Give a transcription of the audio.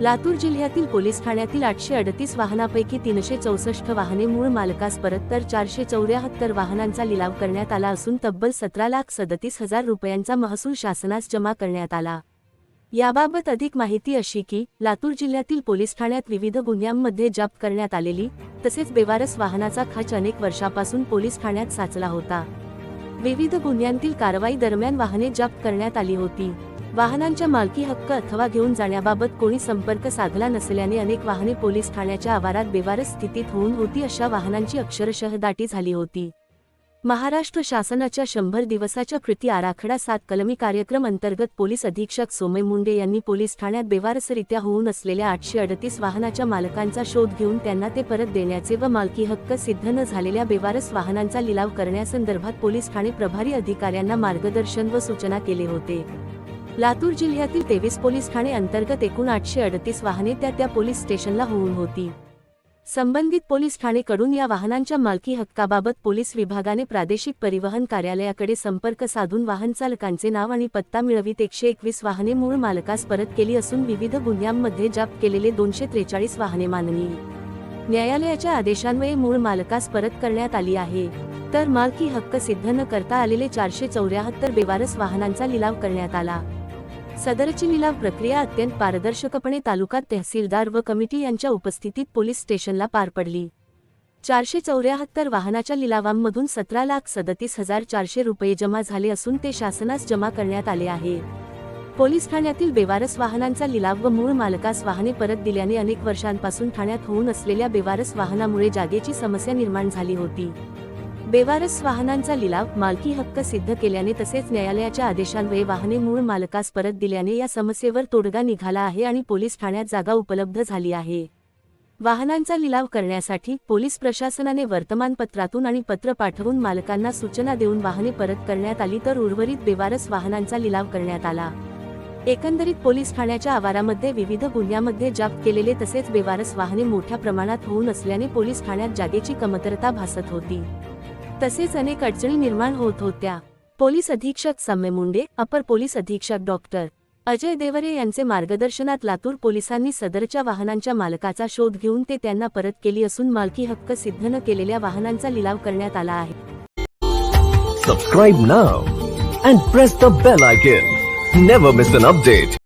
लातूर जिल्ह्यातील पोलीस ठाण्यातील आठशे अडतीस वाहनापैकी तीनशे चौसष्ट वाहने मूळ मालकास परत तर चारशे चौऱ्याहत्तर वाहनांचा लिलाव करण्यात आला असून तब्बल सतरा लाख सदतीस हजार रुपयांचा महसूल शासनास जमा करण्यात आला. याबाबत अधिक माहिती अशी की लातूर जिल्ह्यातील पोलीस ठाण्यात विविध गुन्ह्यांमध्ये जप्त करण्यात आलेली तसेच बेवारस वाहनाचा खच अनेक वर्षापासून पोलीस ठाण्यात साचला होता. विविध गुन्ह्यांतील कारवाई दरम्यान वाहने जप्त करण्यात आली होती. वाहनांच्या मालकी हक्क अथवा घेऊन जाण्याबाबत कोणी संपर्क साधला नसल्याने अनेक वाहने पोलीस ठाण्याच्या आवारात बेवारस स्थितीत होऊन होती अशा वाहनांची अक्षरशः दाटी झाली होती. महाराष्ट्र शासनाच्या शंभर दिवसाच्या कृती आराखडा सात कलमी कार्यक्रम अंतर्गत पोलीस अधीक्षक सोमय मुंडे यांनी पोलीस ठाण्यात बेवारसरित्या होऊन असलेल्या आठशे अडतीस वाहनाच्या मालकांचा शोध घेऊन त्यांना ते परत देण्याचे व मालकी हक्क सिद्ध न झालेल्या बेवारस वाहनांचा लिलाव करण्यासंदर्भात पोलीस ठाणे प्रभारी अधिकाऱ्यांना मार्गदर्शन व सूचना केले होते. लातूर जिल्ह्यातील तेवीस पोलीस ठाणे अंतर्गत एकूण आठशे अडतीस वाहने त्या त्या पोलीस स्टेशनला होऊन होती. संबंधित पोलीस ठाणेकडून या वाहनांच्या मालकी हक्काबाबत पोलीस विभागाने प्रादेशिक परिवहन कार्यालयाकडे संपर्क साधून वाहन चालकांचे नाव आणि पत्ता मिळवीत एकशे एकवीस वाहने मूळ मालकास परत केली असून विविध गुन्ह्यांमध्ये जप्त केलेले दोनशे त्रेचाळीस वाहने माननी न्यायालयाच्या आदेशान्वये मूळ मालकास परत करण्यात आली आहे. तर मालकी हक्क सिद्ध न करता आलेले चारशे चौऱ्याहत्तर बेवारस वाहनांचा लिलाव करण्यात आला. सदरची लिलाव प्रक्रिया अत्यंत पारदर्शकपणे तालुका तहसीलदार व कमिटी यांच्या उपस्थितीत पोलीस स्टेशनला पार पडली. चारशे चौऱ्याहत्तर वाहनाच्या लिलावांमधून सतरा लाख सदतीस हजार चारशे रुपये जमा झाले असून ते शासनास जमा करण्यात आले आहे. पोलीस ठाण्यातील बेवारस वाहनांचा लिलाव व मूळ मालकास वाहने परत दिल्याने अनेक वर्षांपासून ठाण्यात होऊन असलेल्या बेवारस वाहनामुळे जागेची समस्या निर्माण झाली होती. बेवारस वाहनांचा लिलाव मालकी हक्क सिद्ध केल्याने तसेच न्यायालयाच्या आदेशान्वये वाहने मूळ मालकास परत दिल्याने या समस्येवर तोडगा निघाला आहे आणि पोलीस ठाण्यात जागा उपलब्ध झाली आहे. वाहनांचा लिलाव करण्यासाठी पोलीस प्रशासनाने वर्तमानपत्रातून आणि पत्र पाठवून मालकांना सूचना देऊन वाहने परत करण्यात आली तर उर्वरित बेवारस वाहनांचा लिलाव करण्यात आला. एकंदरीत पोलीस ठाण्याच्या आवारामध्ये विविध गुन्ह्यामध्ये जप्त केलेले तसेच बेवारस वाहने मोठ्या प्रमाणात होऊन असल्याने पोलीस ठाण्यात जागेची कमतरता भासत होती. तसेच अनेक अडचणी निर्माण होत होत्या. पोलीस अधीक्षक सम्य मुंडे अपर पोलीस अधीक्षक डॉक्टर अजय देवरे यांचे मार्गदर्शनात लातूर पोलिसांनी सदरच्या वाहनांच्या मालकाचा शोध घेऊन ते त्यांना परत केली असून मालकी हक्क सिद्ध न केलेल्या वाहनांचा लिलाव करण्यात आला आहे. Subscribe now and press the bell icon never miss an update